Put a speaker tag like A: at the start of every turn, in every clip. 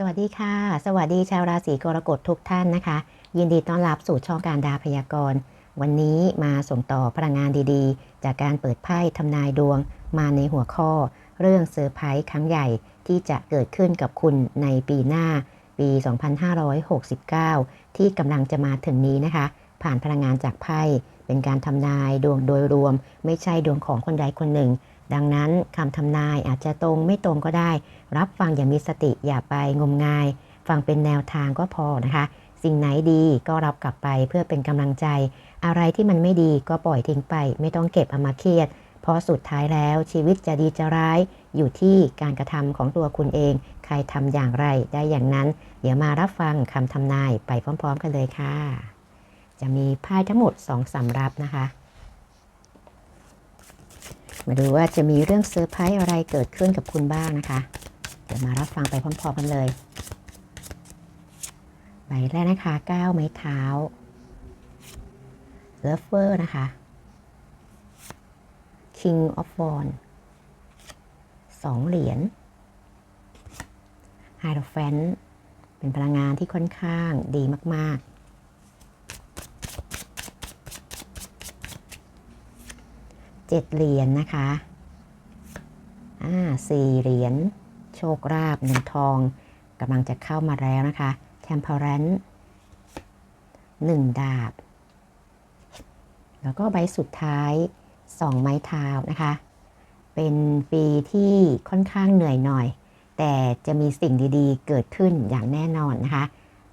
A: สวัสดีค่ะ สวัสดีชาวราศีกรกฎทุกท่านนะคะ ยินดีต้อนรับสู่ช่องการดาพยากรณ์ วันนี้มาส่งต่อพลังงานดีๆ จากการเปิดไพ่ทำนายดวงมาในหัวข้อ เรื่องเซอร์ไพรส์ครั้งใหญ่ที่จะเกิดขึ้นกับคุณในปีหน้า ปี 2569 ที่กำลังจะมาถึงนี้นะคะ ผ่านพลังงานจากไพ่เป็นการทำนายดวงโดยรวม ไม่ใช่ดวงของคนใดคนหนึ่ง ดังนั้นคำทำนายอาจจะตรงไม่ตรงก็ได้ รับฟังอย่างมีสติอย่าไปงมงาย ฟังเป็นแนวทางก็พอนะคะ สิ่งไหนดีก็รับกลับไปเพื่อเป็นกำลังใจ อะไรที่มันไม่ดีก็ปล่อยทิ้งไป ไม่ต้องเก็บเอามาเครียด เพราะสุดท้ายแล้วชีวิตจะดีจะร้าย อยู่ที่การกระทำของตัวคุณเอง ใครทำอย่างไรได้อย่างนั้น เดี๋ยวมารับฟังคำทำนายไปพร้อม ๆ กันเลยค่ะ จะมีไพ่ทั้งหมด2สำรับนะคะ มาดูว่าจะมีเรื่องเซอร์ไพรส์อะไรเกิดขึ้นกับคุณบ้างนะคะ เดี๋ยวมารับฟังไปพร้อมๆกันเลย ใบแรกนะคะก้าไม้เท้าเลิฟเวอร์นะคะ King of w a n d สองเหรียญ h i e r o p h a n t เป็นพลังงานที่ค่อนข้างดีมาก ๆ เจ็ดเหรียญนนะคะอ่าสี่เหรียญโชคราบเงินทองกำลังจะเข้ามาแล้วนะคะ temperance หนึ่งดาบ แล้วก็ใบสุดท้ายสองไม้เท้านะคะ เป็นปีที่ค่อนข้างเหนื่อยหน่อย แต่จะมีสิ่งดีๆ เกิดขึ้นอย่างแน่นอนนะคะ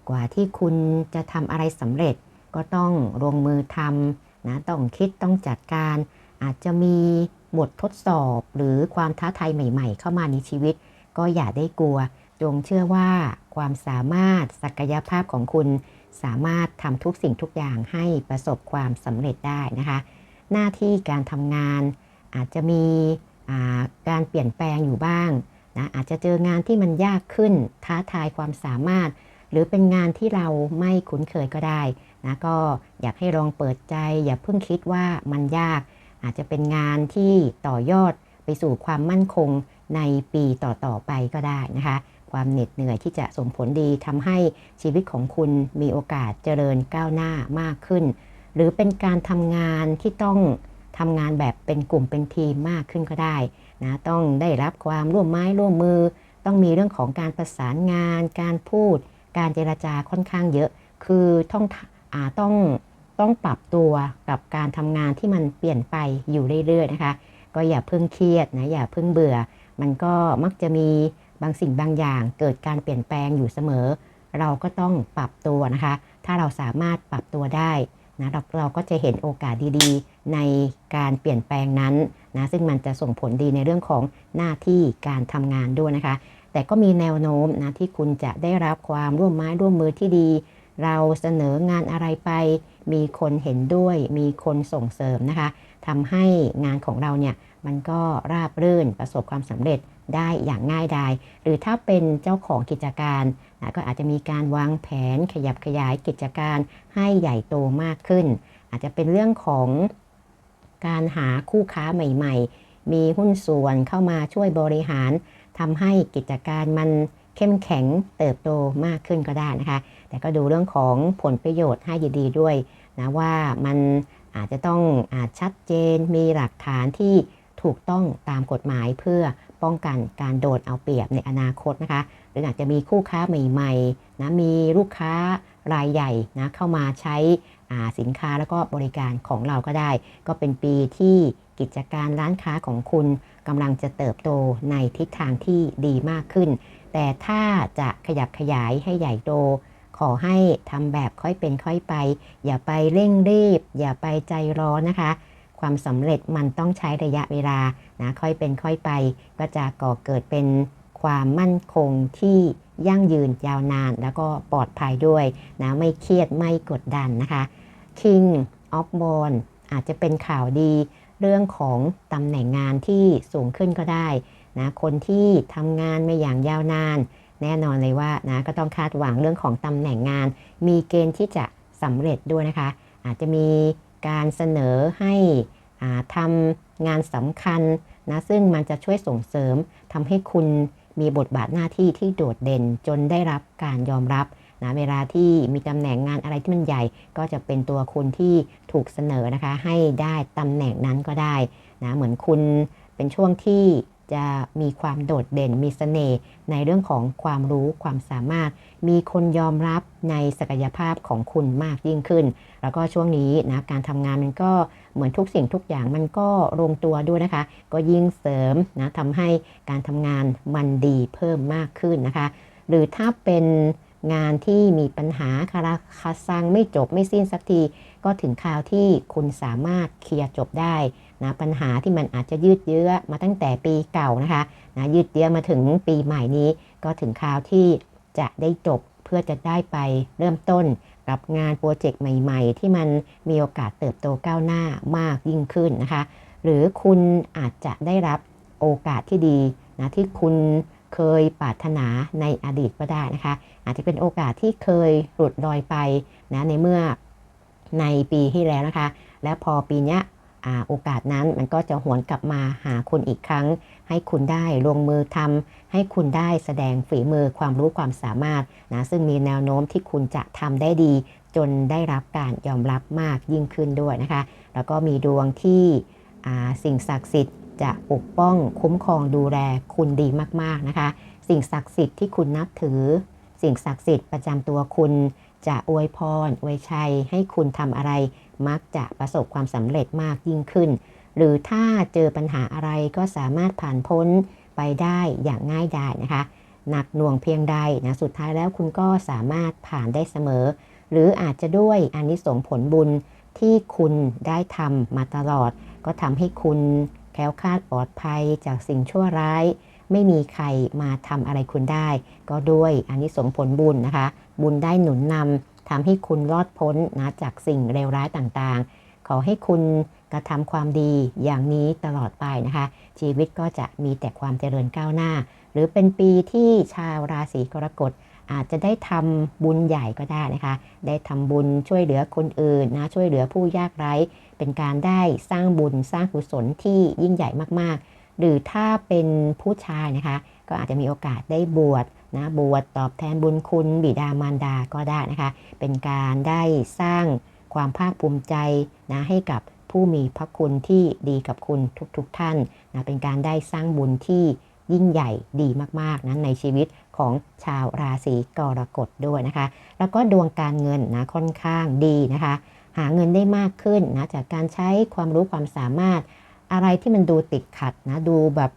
A: กว่าที่คุณจะทำอะไรสำเร็จก็ต้องลงมือทำนะต้องคิดต้องจัดการ อาจจะมีบททดสอบหรือความท้าทายใหม่ ๆ เข้ามาในชีวิต ก็อย่าได้กลัว จงเชื่อว่าความสามารถศักยภาพของคุณสามารถทำทุกสิ่งทุกอย่างให้ประสบความสำเร็จได้นะคะ หน้าที่การทำงานอาจจะมีการเปลี่ยนแปลงอยู่บ้างนะอาจจะเจองานที่มันยากขึ้นท้าทายความสามารถ หรือเป็นงานที่เราไม่คุ้นเคยก็ได้นะก็อยากให้ลองเปิดใจ อย่าเพิ่งคิดว่ามันยาก อาจจะเป็นงานที่ต่อยอดไปสู่ความมั่นคงในปีต่อๆไปก็ได้นะคะ ความเหน็ดเหนื่อยที่จะส่งผลดีทำให้ชีวิตของคุณมีโอกาสเจริญก้าวหน้ามากขึ้น หรือเป็นการทำงานที่ต้องทำงานแบบเป็นกลุ่มเป็นทีมมากขึ้นก็ได้นะต้องได้รับความร่วมไม้ร่วมมือ ต้องมีเรื่องของการประสานงาน การพูด การเจรจาค่อนข้างเยอะ คือต้องอต้อง ต้องปรับตัวกับการทำงานที่มันเปลี่ยนไปอยู่เรื่อยๆนะคะ ก็อย่าเพิ่งเครียดนะอย่าเพิ่งเบื่อ มันก็มักจะมีบางสิ่งบางอย่าง เกิดการเปลี่ยนแปลงอยู่เสมอ เราก็ต้องปรับตัวนะคะ ถ้าเราสามารถปรับตัวได้นะเราเราก็จะเห็นโอกาสดีๆ ในการเปลี่ยนแปลงนั้นนะซึ่งมันจะส่งผลดีในเรื่องของหน้าที่การทำงานด้วยนะคะ แต่ก็มีแนวโน้มนะที่คุณจะได้รับความร่วมไม้ร่วมมือที่ดี เราเสนองานอะไรไป มีคนเห็นด้วย มีคนส่งเสริมนะคะทำให้งานของเราเนี่ยมันก็ราบรื่นประสบความสำเร็จได้อย่างง่ายดาย หรือถ้าเป็นเจ้าของกิจการนะก็อาจจะมีการวางแผนขยับขยายกิจการให้ใหญ่โตมากขึ้น อาจจะเป็นเรื่องของการหาคู่ค้าใหม่ ๆ มีหุ้นส่วนเข้ามาช่วยบริหารทำให้กิจการมันเข้มแข็งเติบโตมากขึ้นก็ได้นะคะ แต่ก็ดูเรื่องของผลประโยชน์ให้ดีๆด้วยนะว่ามันอาจจะต้องอาจชัดเจนมีหลักฐานที่ถูกต้องตามกฎหมายเพื่อป้องกันการโดนเอาเปรียบในอนาคตนะคะ หรืออาจจะมีคู่ค้าใหม่ๆนะมีลูกค้ารายใหญ่นะเข้ามาใช้สินค้าแล้วก็บริการของเราก็ได้ ก็เป็นปีที่กิจการร้านค้าของคุณกำลังจะเติบโตในทิศทางที่ดีมากขึ้น แต่ถ้าจะขยับขยายให้ใหญ่โต ขอให้ทำแบบค่อยเป็นค่อยไป อย่าไปเร่งรีบ อย่าไปใจร้อนนะคะ ความสำเร็จมันต้องใช้ระยะเวลานะค่อยเป็นค่อยไป ก็จะก่อเกิดเป็นความมั่นคงที่ยั่งยืนยาวนาน แล้วก็ปลอดภัยด้วยนะไม่เครียดไม่กดดันนะคะ King of b o n อาจจะเป็นข่าวดีเรื่องของตำแหน่งงานที่สูงขึ้นก็ได้นะคนที่ทำงานมาอย่างยาวนาน แน่นอนเลยว่านะก็ต้องคาดหวังเรื่องของตำแหน่งงาน มีเกณฑ์ที่จะสำเร็จด้วยนะคะ อาจจะมีการเสนอให้ทำงานสำคัญนะซึ่งมันจะช่วยส่งเสริมทำให้คุณมีบทบาทหน้าที่ที่โดดเด่นจนได้รับการยอมรับนะเวลาที่มีตำแหน่งงานอะไรที่มันใหญ่ ก็จะเป็นตัวคุณที่ถูกเสนอนะคะ ให้ได้ตำแหน่งนั้นก็ได้นะเหมือนคุณเป็นช่วงที่ จะมีความโดดเด่นมีเสน่ห์ในเรื่องของความรู้ความสามารถ มีคนยอมรับในศักยภาพของคุณมากยิ่งขึ้น แล้วก็ช่วงนี้นะการทำงานมันก็เหมือนทุกสิ่งทุกอย่างมันก็ลงตัวด้วยนะคะ ก็ยิ่งเสริมนะทำให้การทำงานมันดีเพิ่มมากขึ้นนะคะ หรือถ้าเป็นงานที่มีปัญหาคาราคาซังไม่จบไม่สิ้นสักที ก็ถึงคราวที่คุณสามารถเคลียร์จบได้ นะปัญหาที่มันอาจจะยืดเยื้อมาตั้งแต่ปีเก่านะคะนะยืดเยื้อมาถึงปีใหม่นี้ ก็ถึงคราวที่จะได้จบเพื่อจะได้ไปเริ่มต้นกับงานโปรเจกต์ใหม่ ๆ ที่มันมีโอกาสเติบโตก้าวหน้ามากยิ่งขึ้นนะคะ หรือคุณอาจจะได้รับโอกาสที่ดีนะที่คุณเคยปรารถนาในอดีตก็ได้นะคะ อาจจะเป็นโอกาสที่เคยหลุดลอยไปนะในเมื่อในปีที่แล้วนะคะ แล้วพอปีนี้ โอกาสนั้นมันก็จะหวนกลับมาหาคุณอีกครั้ง ให้คุณได้ลงมือทำให้คุณได้แสดงฝีมือความรู้ความสามารถนะซึ่งมีแนวโน้มที่คุณจะทำได้ดี จนได้รับการยอมรับมากยิ่งขึ้นด้วยนะคะ แล้วก็มีดวงที่สิ่งศักดิ์สิทธิ์จะปกป้องคุ้มครองดูแลคุณดีมากๆนะคะ สิ่งศักดิ์สิทธิ์ที่คุณนับถือ สิ่งศักดิ์สิทธิ์ประจำตัวคุณ จะอวยพรอวยชัยให้คุณทำอะไร มักจะประสบความสำเร็จมากยิ่งขึ้น หรือถ้าเจอปัญหาอะไรก็สามารถผ่านพ้นไปได้อย่างง่ายดายนะคะ หนักหน่วงเพียงใดนะสุดท้ายแล้วคุณก็สามารถผ่านได้เสมอ หรืออาจจะด้วยอานิสงส์ผลบุญที่คุณได้ทำมาตลอด ก็ทำให้คุณแคล้วคลาดปลอดภัยจากสิ่งชั่วร้าย ไม่มีใครมาทำอะไรคุณได้ ก็ด้วยอานิสงส์ผลบุญนะคะ บุญได้หนุนนำทำให้คุณรอดพ้นนะจากสิ่งเลวร้ายต่างๆ ขอให้คุณกระทำความดีอย่างนี้ตลอดไปนะคะ ชีวิตก็จะมีแต่ความเจริญก้าวหน้า หรือเป็นปีที่ชาวราศีกรกฎอาจจะได้ทำบุญใหญ่ก็ได้นะคะ ได้ทำบุญช่วยเหลือคนอื่นนะช่วยเหลือผู้ยากไร้ เป็นการได้สร้างบุญสร้างกุศลที่ยิ่งใหญ่มากๆ หรือถ้าเป็นผู้ชายนะคะ ก็อาจจะมีโอกาสได้บวชนะบวชตอบแทนบุญคุณบิดามารดาก็ได้นะคะ เป็นการได้สร้างความภาคภูมิใจนะให้กับผู้มีพระคุณที่ดีกับคุณทุกๆทท่านนะเป็นการได้สร้างบุญที่ยิ่งใหญ่ดีมากๆนะในชีวิตของชาวราศีกรกฎด้วยนะคะ แล้วก็ดวงการเงินนะค่อนข้างดีนะคะ หาเงินได้มากขึ้นนะจากการใช้ความรู้ความสามารถ อะไรที่มันดูติดขัดนะดูแบบ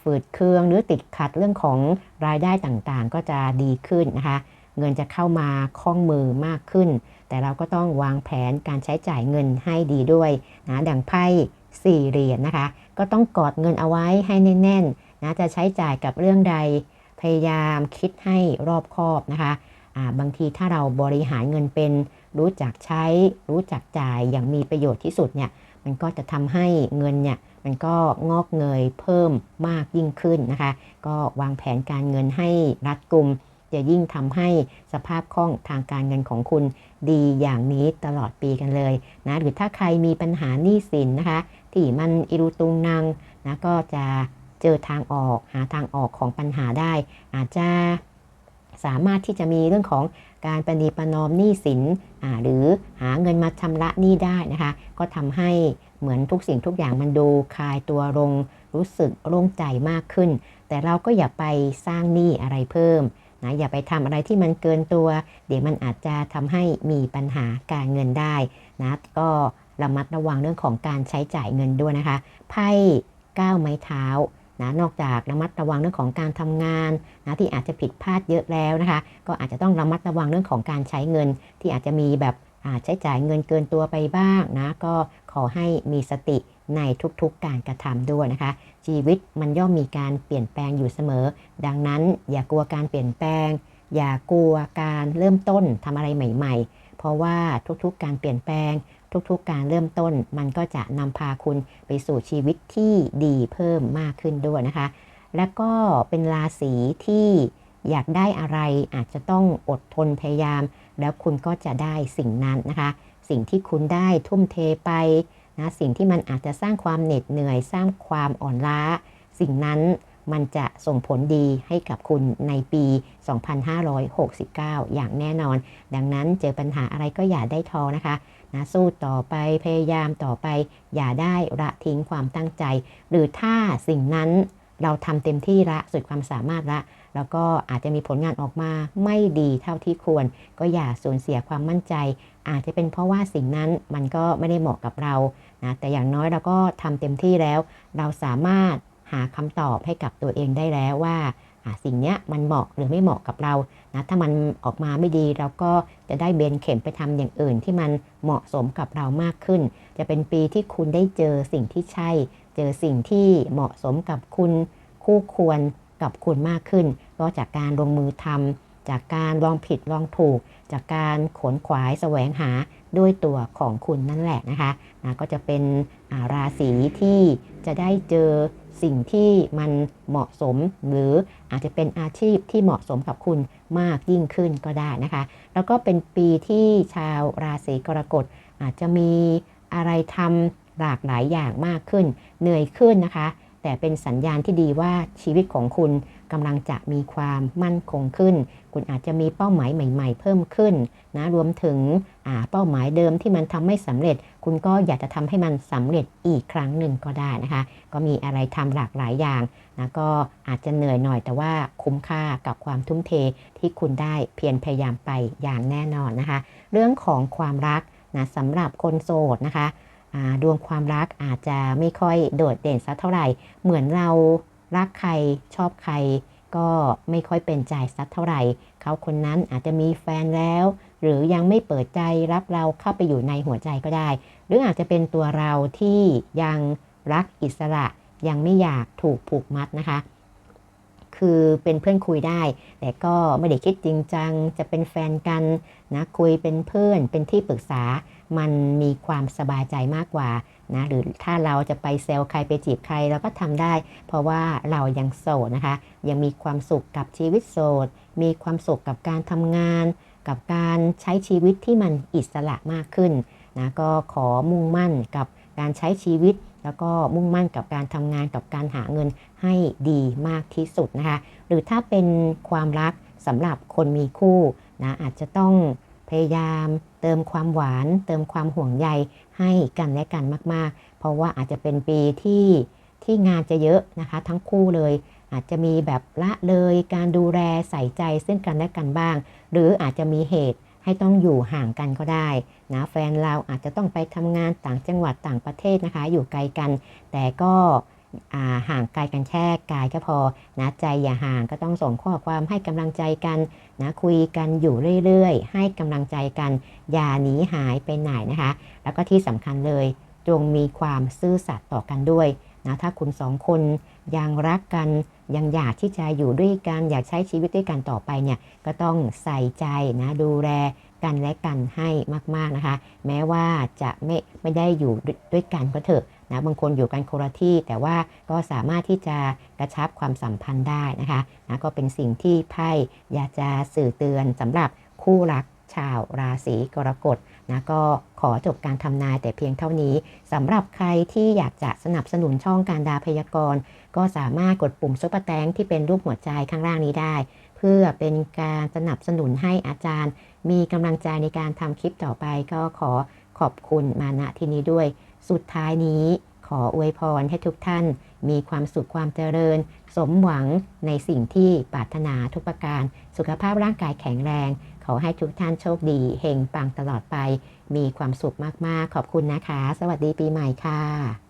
A: ฝืดเคืองหรือติดขัดเรื่องของรายได้ต่างๆ ก็จะดีขึ้นนะคะ เงินจะเข้ามาคล่องมือมากขึ้น แต่เราก็ต้องวางแผนการใช้จ่ายเงินให้ดีด้วยนะดังไพ่สี่เหรียญนะคะ ก็ต้องกอดเงินเอาไว้ให้แน่นๆนะจะใช้จ่ายกับเรื่องใดพยายามคิดให้รอบคอบนะคะะบางทีถ้าเราบริหารเงินเป็น รู้จักใช้ รู้จักจ่ายอย่างมีประโยชน์ที่สุดเนี่ยมันก็จะทำให้เงินเนี่ยมันก็งอกเงยเพิ่มมากยิ่งขึ้นนะคะ ก็วางแผนการเงินให้รัดกุม จะยิ่งทำให้สภาพคล่องทางการเงินของคุณดีอย่างนี้ตลอดปีกันเลยนะหรือถ้าใครมีปัญหาหนี้สินนะคะ ที่มันอิรุตุงนางนะก็จะเจอทางออกหาทางออกของปัญหาได้ อาจจะสามารถที่จะมีเรื่องของ การปณีประนอมหนี้สินหรือหาเงินมาชำระหนี้ได้นะคะ ก็ทำให้เหมือนทุกสิ่งทุกอย่างมันดูคลายตัวลงรู้สึกโล่งใจมากขึ้น แต่เราก็อย่าไปสร้างหนี้อะไรเพิ่มนะอย่าไปทำอะไรที่มันเกินตัว เดี๋ยวมันอาจจะทำให้มีปัญหาการเงินได้นะก็ระมัดระวังเรื่องของการใช้จ่ายเงินด้วยนะคะไพ่ก้าวไม้เท้า นะนอกจากระมัดระวังเรื่องของการทำงานนะที่อาจจะผิดพลาดเยอะแล้วนะคะ ก็อาจจะต้องระมัดระวังเรื่องของการใช้เงิน ที่อาจจะมีแบบใช้จ่ายเงินเกินตัวไปบ้างนะก็ขอให้มีสติในทุกๆการกระทำด้วยนะคะ ชีวิตมันย่อมมีการเปลี่ยนแปลงอยู่เสมอ ดังนั้นอย่ากลัวการเปลี่ยนแปลง อย่ากลัวการเริ่มต้นทำอะไรใหม่ ๆ เพราะว่าทุกๆการเปลี่ยนแปลง ทุกๆการเริ่มต้น มันก็จะนำพาคุณไปสู่ชีวิตที่ดีเพิ่มมากขึ้นด้วยนะคะ และก็เป็นราศีที่อยากได้อะไรอาจจะต้องอดทนพยายาม แล้วคุณก็จะได้สิ่งนั้นนะคะ สิ่งที่คุณได้ทุ่มเทไปนะสิ่งที่มันอาจจะสร้างความเหน็ดเหนื่อย สร้างความอ่อนล้า สิ่งนั้นมันจะส่งผลดีให้กับคุณในปี 2569 อย่างแน่นอน ดังนั้นเจอปัญหาอะไรก็อย่าได้ท้อนะคะ นะสู้ต่อไปพยายามต่อไป อย่าได้ละทิ้งความตั้งใจ หรือถ้าสิ่งนั้นเราทำเต็มที่ละสุดความสามารถละ แล้วก็อาจจะมีผลงานออกมาไม่ดีเท่าที่ควร ก็อย่าสูญเสียความมั่นใจ อาจจะเป็นเพราะว่าสิ่งนั้นมันก็ไม่ได้เหมาะกับเรานะแต่อย่างน้อยเราก็ทำเต็มที่แล้ว เราสามารถหาคำตอบให้กับตัวเองได้แล้วว่า สิ่งนี้มันเหมาะหรือไม่เหมาะกับเรานะถ้ามันออกมาไม่ดีเราก็จะได้เบนเข็มไปทำอย่างอื่น ที่มันเหมาะสมกับเรามากขึ้น จะเป็นปีที่คุณได้เจอสิ่งที่ใช่ เจอสิ่งที่เหมาะสมกับคุณคู่ควรกับคุณมากขึ้น ก็จากการลงมือทำจากการลองผิดลองถูก จากการขวนขวายแสวงหาด้วยตัวของคุณนั่นแหละนะคะนะก็จะเป็นาราศีที่จะได้เจอ สิ่งที่มันเหมาะสม หรืออาจจะเป็นอาชีพที่เหมาะสมกับคุณมากยิ่งขึ้นก็ได้นะคะ แล้วก็เป็นปีที่ชาวราศีกรกฎอาจจะมีอะไรทำหลากหลายอย่างมากขึ้น เหนื่อยขึ้นนะคะ แต่เป็นสัญญาณที่ดีว่าชีวิตของคุณ กำลังจะมีความมั่นคงขึ้น คุณอาจจะมีเป้าหมายใหม่ ๆ เพิ่มขึ้นนะรวมถึงเป้าหมายเดิมที่มันทำไม่สำเร็จ คุณก็อยากจะทำให้มันสำเร็จอีกครั้งหนึ่งก็ได้นะคะ ก็มีอะไรทำหลากหลายอย่างนะก็อาจจะเหนื่อยหน่อยแต่ว่าคุ้มค่ากับความทุ่มเทที่คุณได้เพียรพยายามไปอย่างแน่นอนนะคะ เรื่องของความรักนะสำหรับคนโสดนะคะดวงความรักอาจจะไม่ค่อยโดดเด่นสักเท่าไหร่ เหมือนเรา รักใครชอบใคร ก็ไม่ค่อยเป็นใจสักเท่าไหร่ เขาคนนั้นอาจจะมีแฟนแล้ว หรือยังไม่เปิดใจรับเราเข้าไปอยู่ในหัวใจก็ได้ หรืออาจจะเป็นตัวเราที่ยังรักอิสระยังไม่อยากถูกผูกมัดนะคะ คือเป็นเพื่อนคุยได้ แต่ก็ไม่ได้คิดจริงจัง จะเป็นแฟนกันนะคุยเป็นเพื่อนเป็นที่ปรึกษา มันมีความสบายใจมากกว่านะหรือถ้าเราจะไปเซลใครไปจีบใครเราก็ทำได้ เพราะว่าเรายังโสดนะคะ ยังมีความสุขกับชีวิตโสด มีความสุขกับการทำงาน กับการใช้ชีวิตที่มันอิสระมากขึ้นนะก็ขอมุ่งมั่นกับการใช้ชีวิต แล้วก็มุ่งมั่นกับการทำงานกับการหาเงินให้ดีมากที่สุดนะคะ หรือถ้าเป็นความรักสำหรับคนมีคู่นะอาจจะต้องพยายามเติมความหวาน เติมความห่วงใยให้กันและกันมาก ๆ เพราะว่าอาจจะเป็นปีที่ที่งานจะเยอะนะคะ ทั้งคู่เลย อาจจะมีแบบละเลยการดูแลใส่ใจซึ่งกันและกันบ้าง หรืออาจจะมีเหตุ ให้ต้องอยู่ห่างกันก็ได้นะแฟนเราอาจจะต้องไปทำงานต่างจังหวัดต่างประเทศนะคะ อยู่ไกลกัน แต่ก็ห่างไกลกันแค่กายก็พอนะใจอย่าห่างก็ต้องส่งข้อความให้กำลังใจกันนะคุยกันอยู่เรื่อยๆ ให้กำลังใจกัน อย่าหนีหายไปไหนนะคะ แล้วก็ที่สำคัญเลยจงมีความซื่อสัตย์ต่อกันด้วย นะถ้าคุณสองคนยังรักกันยังอยากที่จะอยู่ด้วยกันอยากใช้ชีวิตด้วยกันต่อไปเนี่ยก็ต้องใส่ใจนะดูแลกันและกันให้มาก ๆนะคะ แม้ว่าจะไม่ไม่ได้อยู่ด้วยกันก็เถอะนะบางคนอยู่กันคนละที่ แต่ว่าก็สามารถที่จะกระชับความสัมพันธ์ได้นะคะนะก็เป็นสิ่งที่ไพ่อยากจะสื่อเตือนสำหรับคู่รัก ชาวราศีกรกฎนะก็ขอจบการทำนายแต่เพียงเท่านี้สำหรับใครที่อยากจะสนับสนุนช่องการดาพยากรณ์ ก็สามารถกดปุ่มซุปเปอร์แตงที่เป็นรูปหัวใจข้างล่างนี้ได้ เพื่อเป็นการสนับสนุนให้อาจารย์ มีกำลังใจในการทำคลิปต่อไป ก็ขอขอบคุณมาณที่นี้ด้วย สุดท้ายนี้ขออวยพรให้ทุกท่าน มีความสุขความเจริญ สมหวังในสิ่งที่ปรารถนาทุกประการ สุขภาพร่างกายแข็งแรง ขอให้ทุกท่านโชคดีเฮงปังตลอดไป มีความสุขมากๆ ขอบคุณนะคะ สวัสดีปีใหม่ค่ะ